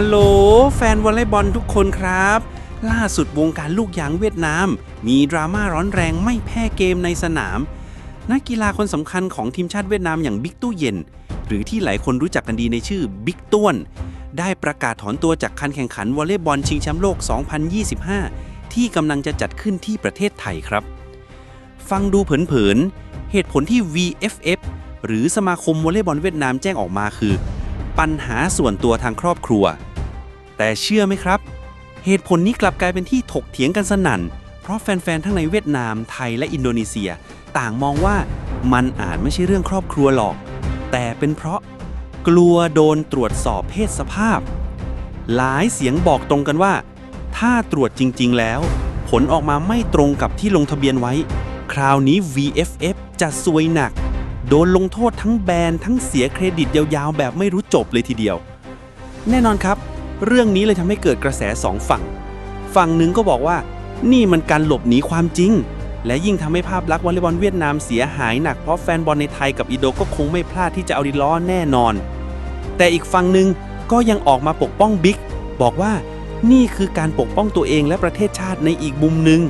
ฮัลโหล แฟนวอลเลย์บอลทุกคนครับ ล่าสุดวงการลูกยางเวียดนาม มีดราม่าร้อนแรงไม่แพ้เกมในสนาม นักกีฬาคนสำคัญของทีมชาติเวียดนามอย่างบิ๊กตู้เย็น หรือที่หลายคนรู้จักกันดีในชื่อบิ๊กต้วน ได้ประกาศถอนตัวจากการแข่งขันวอลเลย์บอลชิงแชมป์โลก 2025 ที่กำลังจะจัดขึ้นที่ประเทศไทยครับ ฟังดูเผินๆเหตุผลที่ VFF หรือสมาคมวอลเลย์บอลเวียดนามแจ้งออกมาคือ ปัญหาส่วนตัวทางครอบครัว แต่เชื่อไหมครับ เหตุผลนี้กลับกลายเป็นที่ถกเถียงกันสนั่น เพราะแฟนๆ ทั้งในเวียดนาม ไทยและอินโดนีเซีย ต่างมองว่ามันอาจไม่ใช่เรื่องครอบครัวหรอก แต่เป็นเพราะกลัวโดนตรวจสอบเพศสภาพ หลายเสียงบอกตรงกันว่า ถ้าตรวจจริง ๆ แล้ว ผลออกมาไม่ตรงกับที่ลงทะเบียนไว้ คราวนี้ VFF จะซวยหนัก โดนลงโทษทั้งแบนทั้งเสียเครดิตยาวๆ แบบไม่รู้จบเลยทีเดียว แน่นอนครับ เรื่องนี้เลยทำให้เกิดกระแสสองฝั่ง ฝั่งหนึ่งก็บอกว่า นี่มันการหลบหนีความจริง และยิ่งทำให้ภาพลักษณ์วอลเลย์บอลเวียดนามเสียหายหนักเพราะแฟนบอลในไทยกับอิโดก็คงไม่พลาดที่จะเอาดีล้อแน่นอน แต่อีกฝั่งหนึ่งก็ยังออกมาปกป้องบิ๊กบอกว่านี่คือการปกป้องตัวเองและประเทศชาติในอีกมุมหนึ่ง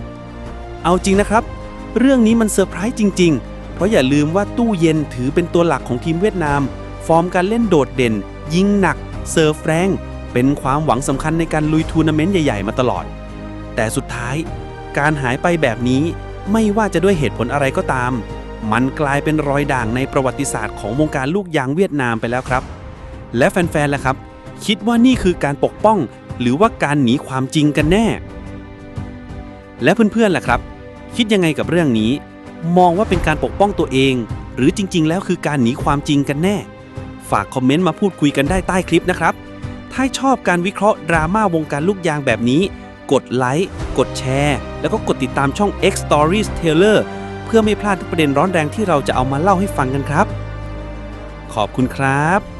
เอาจริงนะครับ เรื่องนี้มันเซอร์ไพรส์จริง ๆ เพราะอย่าลืมว่าตู้เย็นถือเป็นตัวหลักของทีมเวียดนาม ฟอร์มการเล่นโดดเด่น ยิงหนัก เซิร์ฟแรง เป็นความหวังสำคัญในการลุยทัวร์นาเมนต์ใหญ่ ๆ มาตลอด แต่สุดท้าย การหายไปแบบนี้ไม่ว่าจะด้วยเหตุผลอะไรก็ตาม มันกลายเป็นรอยด่างในประวัติศาสตร์ของวงการลูกยางเวียดนามไปแล้วครับ และแฟนๆล่ะครับ คิดว่านี่คือการปกป้อง หรือว่าการหนีความจริงกันแน่ และเพื่อนๆล่ะครับ คิดยังไงกับเรื่องนี้ มองว่าเป็นการปกป้องตัวเอง หรือจริง ๆ แล้วคือการหนีความจริงกันแน่ ฝากคอมเมนต์มาพูดคุยกันได้ใต้คลิปนะครับ ถ้าชอบการวิเคราะห์ดราม่าวงการลูกยางแบบนี้ กดไลค์ กดแชร์ แล้วก็กดติดตามช่อง X Stories Taylor เพื่อไม่พลาดทุกประเด็นร้อนแรงที่เราจะเอามาเล่าให้ฟังกันครับ ขอบคุณครับ